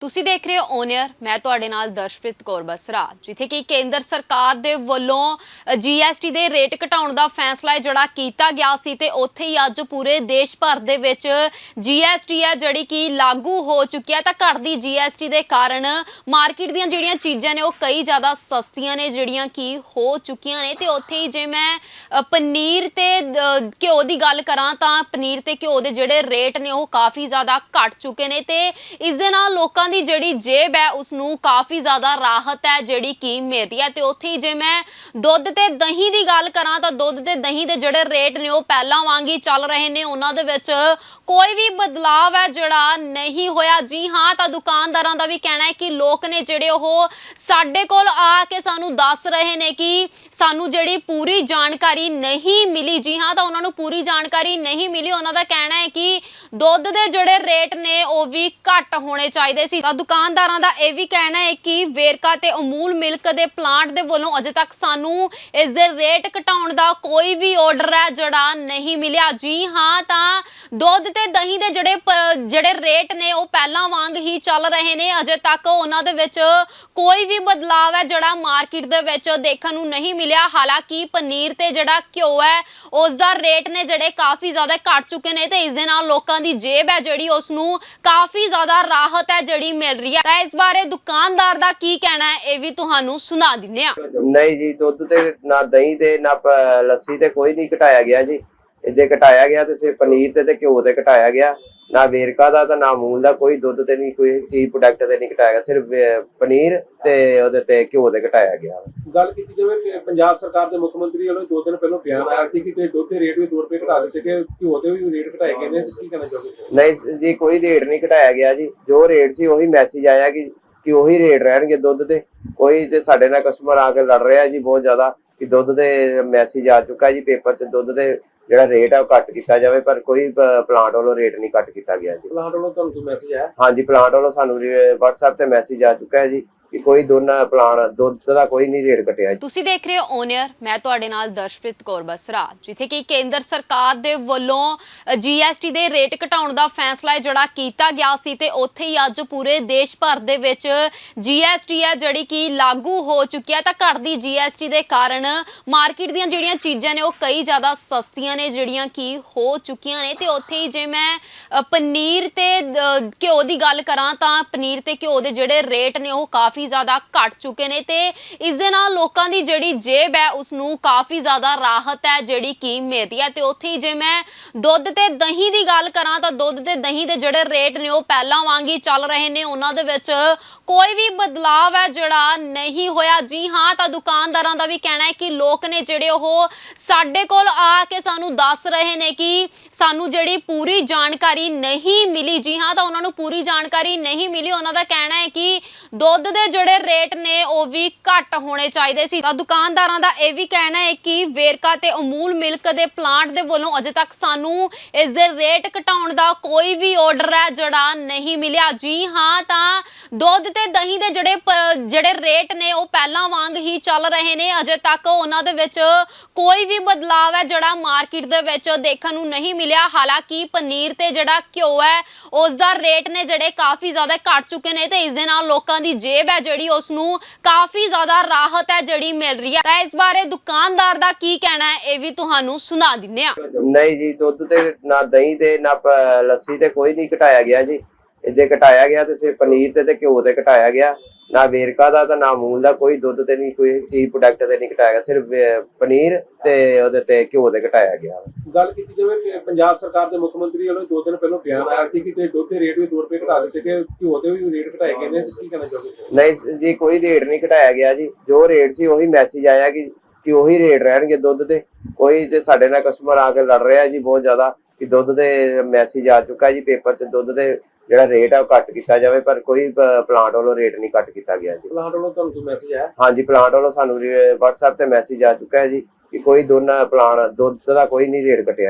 ਤੁਸੀਂ ਦੇਖ ਰਹੇ ਹੋ ਓਨਰ ਮੈਂ ਤੁਹਾਡੇ ਨਾਲ ਦਰਸ਼ਪ੍ਰੀਤ ਕੌਰ ਬਸਰਾ, ਜਿੱਥੇ ਕਿ ਕੇਂਦਰ ਸਰਕਾਰ ਦੇ ਵੱਲੋਂ ਜੀਐਸਟੀ ਦੇ ਰੇਟ ਘਟਾਉਣ ਦਾ ਫੈਸਲਾ ਜਿਹੜਾ ਕੀਤਾ ਗਿਆ ਸੀ ਤੇ ਉੱਥੇ ਹੀ ਅੱਜ ਪੂਰੇ ਦੇਸ਼ ਭਰ ਦੇ ਵਿੱਚ ਜੀਐਸਟੀ ਹੈ ਜਿਹੜੀ ਕਿ ਲਾਗੂ ਹੋ ਚੁੱਕੀ ਹੈ ਤਾਂ ਘਟਦੀ ਜੀਐਸਟੀ ਦੇ ਕਾਰਨ ਮਾਰਕੀਟ ਦੀਆਂ ਜਿਹੜੀਆਂ ਚੀਜ਼ਾਂ ਨੇ ਉਹ ਕਈ ਜ਼ਿਆਦਾ ਸਸਤੀਆਂ ਨੇ, ਜਿਹੜੀਆਂ ਕਿ ਹੋ ਚੁੱਕੀਆਂ ਨੇ ਤੇ ਉੱਥੇ ਹੀ ਜੇ ਮੈਂ ਪਨੀਰ ਤੇ ਘਿਓ ਦੀ ਗੱਲ ਕਰਾਂ ਤਾਂ ਪਨੀਰ ਤੇ ਘਿਓ ਦੇ ਜਿਹੜੇ ਰੇਟ ਨੇ ਉਹ ਕਾਫੀ ਜ਼ਿਆਦਾ ਘਟ ਚੁੱਕੇ ਨੇ ਤੇ ਇਸ ਦੇ ਨਾਲ ਲੋਕਾਂ ਦੀ ਜਿਹੜੀ ਜੇਬ ਹੈ ਉਸ ਨੂੰ ਕਾਫੀ ਜ਼ਿਆਦਾ ਰਾਹਤ ਹੈ ਜਿਹੜੀ ਕਿ ਮਿਲਦੀ ਹੈ। ਤੇ ਉੱਥੇ ਜੇ ਮੈਂ ਦੁੱਧ ਤੇ ਦਹੀਂ ਦੀ ਗੱਲ ਕਰਾਂ, ਤਾਂ ਦੁੱਧ ਤੇ ਦਹੀਂ ਦੇ ਜਿਹੜੇ ਰੇਟ ਨੇ, ਉਹ ਪਹਿਲਾਂ ਵਾਂਗ ਹੀ ਚੱਲ ਰਹੇ ਨੇ। ਉਹਨਾਂ ਦੇ ਵਿੱਚ ਕੋਈ ਵੀ ਬਦਲਾਵ ਹੈ ਜਿਹੜਾ ਨਹੀਂ ਹੋਇਆ। ਜੀ ਹਾਂ, ਤਾਂ ਦੁਕਾਨਦਾਰਾਂ ਦਾ ਵੀ ਕਹਿਣਾ ਹੈ ਕਿ ਲੋਕ ਨੇ ਜਿਹੜੇ ਉਹ ਸਾਡੇ ਕੋਲ ਆ ਕੇ ਸਾਨੂੰ ਦੱਸ ਰਹੇ ਨੇ ਕਿ ਸਾਨੂੰ ਜਿਹੜੀ ਪੂਰੀ ਜਾਣਕਾਰੀ ਨਹੀਂ ਮਿਲੀ। ਜੀ ਹਾਂ, ਤਾਂ ਉਹਨਾਂ ਨੂੰ ਪੂਰੀ ਜਾਣਕਾਰੀ ਨਹੀਂ ਮਿਲੀ। ਉਹਨਾਂ ਦਾ ਕਹਿਣਾ ਹੈ ਕਿ ਦੁੱਧ ਦੇ ਜਿਹੜੇ ਰੇਟ ਨੇ, ਉਹ ਵੀ ਘੱਟ ਹੋਣੇ ਚਾਹੀਦੇ ਸੀ। ਤਾਂ ਦੁਕਾਨਦਾਰਾਂ ਦਾ ਇਹ ਵੀ ਕਹਿਣਾ ਹੈ ਕਿ ਵੇਰਕਾ ਤੇ ਅਮੂਲ ਮਿਲਕ ਦੇ ਪਲਾਂਟ ਦੇ ਵੱਲੋਂ ਅਜੇ ਤੱਕ ਸਾਨੂੰ ਇਸ ਦੇ ਰੇਟ ਘਟਾਉਣ ਦਾ ਕੋਈ ਵੀ ਆਰਡਰ ਹੈ ਜਿਹੜਾ ਨਹੀਂ ਮਿਲਿਆ। ਜੀ ਹਾਂ, ਤਾਂ ਦੁੱਧ ਤੇ ਦਹੀਂ ਦੇ ਜਿਹੜੇ ਜਿਹੜੇ ਰੇਟ ਨੇ ਉਹ ਪਹਿਲਾਂ ਵਾਂਗ ਹੀ ਚੱਲ ਰਹੇ ਨੇ। ਅਜੇ ਤੱਕ ਉਹਨਾਂ ਦੇ ਵਿੱਚ ਕੋਈ ਵੀ ਬਦਲਾਵ ਹੈ ਜਿਹੜਾ ਮਾਰਕੀਟ ਦੇ ਵਿੱਚ ਦੇਖਣ ਨੂੰ ਨਹੀਂ ਮਿਲਿਆ। ਹਾਲਾਂਕਿ ਪਨੀਰ ਤੇ ਜਿਹੜਾ ਘਿਓ ਹੈ, ਉਸ ਦਾ ਰੇਟ ਨੇ ਜਿਹੜੇ ਕਾਫੀ ਜ਼ਿਆਦਾ ਘਟ ਚੁੱਕੇ ਨੇ ਤੇ ਇਸ ਦੇ ਨਾਲ ਲੋਕਾਂ ਦੀ ਜੇਬ ਹੈ ਜਿਹੜੀ, ਉਸ ਨੂੰ ਕਾਫੀ ਜ਼ਿਆਦਾ ਰਾਹਤ ਹੈ ਜਿਹੜੀ ਮਿਲ ਰਹੀ ਹੈ। ਤਾਂ ਇਸ ਬਾਰੇ ਦੁਕਾਨਦਾਰ ਦਾ ਕੀ ਕਹਿਣਾ ਹੈ, ਇਹ ਵੀ ਤੁਹਾਨੂੰ ਸੁਣਾ ਦਿੰਨੇ ਆ ਨਹੀਂ ਜੀ, ਦੁੱਧ ਤੇ ਨਾ ਦਹੀਂ ਤੇ ਨਾ ਲੱਸੀ ਤੇ ਕੋਈ ਨਹੀਂ ਘਟਾਇਆ ਗਿਆ ਜੀ। ਜੇ ਘਟਾਇਆ ਗਿਆ ਤੇ ਸਿਰਫ ਪਨੀਰ ਤੇ ਤੇ ਘਿਓ ਤੇ ਘਟਾਇਆ ਗਿਆ ਨਾ ਵੇਰਕਾ ਦਾ ਤਾਂ ਨਾ ਅਮੂਲ ਦਾ ਕੋਈ ਦੁੱਧ ਤੇ ਨਹੀਂ ਕੋਈ ਚੀਜ਼ ਪ੍ਰੋਡਕਟ ਤੇ ਨਹੀਂ ਘਟਾਇਆ ਗਿਆ ਸਿਰਫ ਅਹ, ਪਨੀਰ ਤੇ ਉਹਦੇ ਤੇ ਘਿਓ ਤੇ ਘਟਾਇਆ ਗਿਆ। ਗੱਲ ਕੀਤੀ ਜਾਵੇ ਕਿ ਪੰਜਾਬ ਸਰਕਾਰ ਦੇ ਮੁੱਖ ਮੰਤਰੀ ਵੱਲੋਂ ਦੋ ਦਿਨ ਪਹਿਲਾਂ ਬਿਆਨ ਆਇਆ ਸੀ ਕਿ ਤੇ ਦੁੱਧ ਦੇ ਰੇਟ ਵੀ 2 ਰੁਪਏ ਘਟਾ ਦਿੱਤੇ ਗਏ ਘਿਓ ਤੇ ਵੀ ਰੇਟ ਘਟਾਏ ਗਏ ਨੇ ਕੀ ਕਹਿਣਾ ਚਾਹੋਗੇ? ਨਹੀਂ ਜੀ ਕੋਈ ਰੇਟ ਨਹੀਂ ਘਟਾਇਆ ਗਿਆ ਜੀ ਜੋ ਰੇਟ ਸੀ ਉਹੀ ਮੈਸੇਜ ਆਇਆ ਕਿ ਕਿ ਉਹੀ ਰੇਟ ਰਹਿਣਗੇ ਦੁੱਧ ਦੇ ਕੋਈ ਤੇ ਸਾਡੇ ਨਾਲ ਕਸਟਮਰ ਆ ਕੇ ਲੜ ਰਿਹਾ ਜੀ ਬਹੁਤ ਜ਼ਿਆਦਾ ਕਿ ਦੁੱਧ ਦੇ ਮੈਸੇਜ ਆ ਚੁੱਕਾ ਜੀ ਪੇਪਰ 'ਚ ਦੁੱਧ ਦੇ ਜਿਹੜਾ ਰੇਟ ਹੈ ਉਹ ਘੱਟ ਕੀਤਾ ਜਾਵੇ ਪਰ ਕੋਈ ਪਲਾਂਟ ਵੱਲੋਂ ਰੇਟ ਨਹੀਂ ਘੱਟ ਕੀਤਾ ਗਿਆ ਜੀ। ਪਲਾਂਟ ਵੱਲੋਂ ਤੁਹਾਨੂੰ ਮੈਸੇਜ ਆਇਆ? ਹਾਂਜੀ ਪਲਾਂਟ ਵੱਲੋਂ ਸਾਨੂੰ WhatsApp ਤੇ ਮੈਸੇਜ ਆ ਚੁੱਕਾ ਹੈ ਜੀ। ਕੋਈ ਦੋਨਾਂ ਪਲਾਂਟ ਦੁੱਧ ਦਾ ਕੋਈ ਨਹੀਂ ਰੇਟ ਘਟਿਆ। ਤੁਸੀਂ ਦੇਖ ਰਹੇ ਹੋ ਓਨਰ ਮੈਂ ਤੁਹਾਡੇ ਨਾਲ ਦਰਸ਼ਪ੍ਰੀਤ ਕੌਰ ਬਸਰਾ, ਜਿੱਥੇ ਕਿ ਕੇਂਦਰ ਸਰਕਾਰ ਦੇ ਵੱਲੋਂ ਜੀਐਸਟੀ ਦੇ ਰੇਟ ਘਟਾਉਣ ਦਾ ਫੈਸਲਾ ਹੈ ਜਿਹੜਾ ਕੀਤਾ ਗਿਆ ਸੀ ਤੇ ਉੱਥੇ ਹੀ ਅੱਜ ਪੂਰੇ ਦੇਸ਼ ਭਰ ਦੇ ਵਿੱਚ ਜੀਐਸਟੀ ਹੈ ਜਿਹੜੀ ਕਿ ਲਾਗੂ ਹੋ ਚੁੱਕੀ ਹੈ। ਤਾਂ ਘਟਦੀ ਜੀਐਸਟੀ ਦੇ ਕਾਰਨ ਮਾਰਕੀਟ ਦੀਆਂ ਜਿਹੜੀਆਂ ਚੀਜ਼ਾਂ ਨੇ ਉਹ ਕਈ ਜ਼ਿਆਦਾ ਸਸਤੀਆਂ ਨੇ, ਜਿਹੜੀਆਂ ਕਿ ਹੋ ਚੁੱਕੀਆਂ ਨੇ ਤੇ ਉੱਥੇ ਹੀ ਜੇ ਮੈਂ ਪਨੀਰ ਤੇ ਘਿਓ ਦੀ ਗੱਲ ਕਰਾਂ ਤਾਂ ਪਨੀਰ ਤੇ ਘਿਓ ਦੇ ਜਿਹੜੇ ਰੇਟ ਨੇ ਉਹ ਕਾਫੀ ਜ਼ਿਆਦਾ ਘਟ ਚੁੱਕੇ ਨੇ ਤੇ ਇਸ ਦੇ ਨਾਲ ਲੋਕਾਂ ਦੀ ਜਿਹੜੀ ਜੇਬ ਹੈ ਉਸ ਨੂੰ ਕਾਫੀ ਜ਼ਿਆਦਾ ਰਾਹਤ ਹੈ ਜਿਹੜੀ ਕਿ ਮਿਲ ਹੈ। ਤੇ ਉੱਥੇ ਜੇ ਮੈਂ ਦੁੱਧ ਤੇ ਦਹੀਂ ਦੀ ਗੱਲ ਕਰਾਂ ਤਾਂ ਦੁੱਧ ਤੇ ਦਹੀਂ ਦੇ ਜਿਹੜੇ ਰੇਟ ਨੇ ਉਹ ਪਹਿਲਾਂ ਵਾਂਗ ਹੀ ਚੱਲ ਰਹੇ ਨੇ। ਉਹਨਾਂ ਦੇ ਵਿੱਚ ਕੋਈ ਵੀ ਬਦਲਾਵ ਹੈ ਜਿਹੜਾ ਨਹੀਂ ਹੋਇਆ। ਜੀ ਹਾਂ, ਤਾਂ ਦੁਕਾਨਦਾਰਾਂ ਦਾ ਵੀ ਕਹਿਣਾ ਹੈ ਕਿ ਲੋਕ ਨੇ ਜਿਹੜੇ ਉਹ ਸਾਡੇ ਕੋਲ ਆ ਕੇ ਸਾਨੂੰ ਦੱਸ ਰਹੇ ਨੇ ਕਿ ਸਾਨੂੰ ਜਿਹੜੀ ਪੂਰੀ ਜਾਣਕਾਰੀ ਨਹੀਂ ਮਿਲੀ। ਜੀ ਹਾਂ, ਤਾਂ ਉਹਨਾਂ ਨੂੰ ਪੂਰੀ ਜਾਣਕਾਰੀ ਨਹੀਂ ਮਿਲੀ। ਉਹਨਾਂ ਦਾ ਕਹਿਣਾ ਹੈ ਕਿ ਦੁੱਧ ਦੇ ਜਿਹੜੇ ਰੇਟ ਨੇ ਉਹ ਵੀ ਘੱਟ ਹੋਣੇ ਚਾਹੀਦੇ ਸੀ। ਤਾਂ ਦੁਕਾਨਦਾਰਾਂ ਦਾ ਇਹ ਵੀ ਕਹਿਣਾ ਹੈ ਕਿ ਵੇਰਕਾ ਤੇ ਅਮੂਲ ਮਿਲਕ ਦੇ ਪਲਾਂਟ ਦੇ ਵੱਲੋਂ ਅਜੇ ਤੱਕ ਸਾਨੂੰ ਇਸ ਦੇ ਰੇਟ ਘਟਾਉਣ ਦਾ ਕੋਈ ਵੀ ਆਰਡਰ ਹੈ ਜਿਹੜਾ ਨਹੀਂ ਮਿਲਿਆ। ਜੀ ਹਾਂ, ਤਾਂ ਦੁੱਧ ਤੇ ਦਹੀਂ ਦੇ ਜਿਹੜੇ ਜਿਹੜੇ ਰੇਟ ਨੇ ਉਹ ਪਹਿਲਾਂ ਵਾਂਗ ਹੀ ਚੱਲ ਰਹੇ ਨੇ। ਅਜੇ ਤੱਕ ਉਹਨਾਂ ਦੇ ਵਿੱਚ ਕੋਈ ਵੀ ਬਦਲਾਵ ਹੈ ਜਿਹੜਾ ਮਾਰਕੀਟ ਦੇ ਵਿੱਚ ਦੇਖਣ ਨੂੰ ਨਹੀਂ ਮਿਲਿਆ। ਹਾਲਾਂਕਿ ਪਨੀਰ ਤੇ ਜਿਹੜਾ ਘਿਓ ਹੈ, ਉਸ ਦਾ ਰੇਟ ਨੇ ਜਿਹੜੇ ਕਾਫੀ ਜ਼ਿਆਦਾ ਘਟ ਚੁੱਕੇ ਨੇ ਤੇ ਇਸ ਦੇ ਨਾਲ ਲੋਕਾਂ ਦੀ ਜੇਬ ਹੈ ਜਿਹੜੀ ਉਸ ਨੂੰ ਕਾਫੀ ਜ਼ਿਆਦਾ ਰਾਹਤ ਹੈ ਜਿਹੜੀ ਮਿਲ ਰਹੀ ਹੈ। ਤਾਂ ਇਸ ਬਾਰੇ ਦੁਕਾਨਦਾਰ ਦਾ ਕੀ ਕਹਿਣਾ ਹੈ, ਇਹ ਵੀ ਤੁਹਾਨੂੰ ਸੁਣਾ ਦਿੰਨੇ ਆ ਨਹੀਂ ਜੀ, ਦੁੱਧ ਤੇ ਨਾ ਦਹੀਂ ਤੇ ਨਾ ਲੱਸੀ ਤੇ ਕੋਈ ਨਹੀਂ ਘਟਾਇਆ ਗਿਆ ਜੀ। ਜੇ ਘਟਾਇਆ ਗਿਆ ਤੇ ਸਿਰਫ ਪਨੀਰ ਤੇ ਤੇ ਘਿਓ ਤੇ ਘਟਾਇਆ ਗਿਆ। ਨਾ ਵੇਰਕਾ ਦਾ ਤਾਂ ਨਾ ਮੂਲ ਦਾ ਕੋਈ ਦੁੱਧ ਤੇ ਨਹੀਂ, ਕੋਈ ਚੀਜ਼ ਪ੍ਰੋਡਕਟ ਤੇ ਨਹੀਂ ਘਟਾਇਆ ਗਿਆ। ਸਿਰਫ ਪਨੀਰ ਤੇ ਉਹਦੇ ਤੇ ਘਿਓ ਤੇ ਘਟਾਇਆ ਗਿਆ। ਗੱਲ ਕੀਤੀ ਜਾਵੇ ਕਿ ਪੰਜਾਬ ਸਰਕਾਰ ਦੇ ਮੁੱਖ ਮੰਤਰੀ ਵੱਲੋਂ ਦੋ ਦਿਨ ਪਹਿਲਾਂ ਬਿਆਨ ਆਇਆ ਸੀ ਕਿ ਤੇ ਦੁੱਧ ਦੇ ਰੇਟ ਵੀ 2 ਰੁਪਏ ਘਟਾ ਦਿੱਤੇ ਗਏ, ਘਿਓ ਤੇ ਵੀ ਰੇਟ ਘਟਾਏ ਗਏ ਨੇ। ਕੀ ਕਹਿਣਾ ਚਾਹੋਗੇ? ਨਹੀਂ ਜੀ, ਕੋਈ ਰੇਟ ਨਹੀਂ ਘਟਾਇਆ ਗਿਆ ਜੀ। ਜੋ ਰੇਟ ਸੀ, ਉਹੀ ਮੈਸੇਜ ਆਇਆ ਕਿ ਕਿ ਉਹੀ ਰੇਟ ਰਹਿਣਗੇ ਦੁੱਧ ਦੇ ਕੋਈ ਤੇ ਸਾਡੇ ਨਾਲ ਕਸਟਮਰ ਆ ਕੇ ਲੜ ਰਿਹਾ ਜੀ ਬਹੁਤ ਜ਼ਿਆਦਾ ਕਿ ਦੁੱਧ ਦੇ ਮੈਸੇਜ ਆ ਚੁੱਕਾ ਜੀ, ਪੇਪਰ 'ਚ ਦੁੱਧ ਦੇ ਜਿਹੜਾ ਰੇਟ ਹੈ ਉਹ ਘੱਟ ਕੀਤਾ ਜਾਵੇ ਪਰ ਕੋਈ ਪਲਾਂਟ ਵੱਲੋਂ ਰੇਟ ਨਹੀਂ ਘੱਟ ਕੀਤਾ ਗਿਆ ਜੀ। ਪਲਾਂਟ ਵੱਲੋਂ ਤੁਹਾਨੂੰ ਕੋਈ ਮੈਸੇਜ ਆਇਆ? ਹਾਂਜੀ ਪਲਾਂਟ ਵੱਲੋਂ ਸਾਨੂੰ WhatsApp ਤੇ ਮੈਸੇਜ ਆ ਚੁੱਕਾ ਹੈ ਜੀ ਕਿ ਕੋਈ ਦੋਨਾਂ ਪਲਾਂਟ ਦੁੱਧ ਦਾ ਕੋਈ ਨਹੀਂ ਰੇਟ ਘਟਿਆ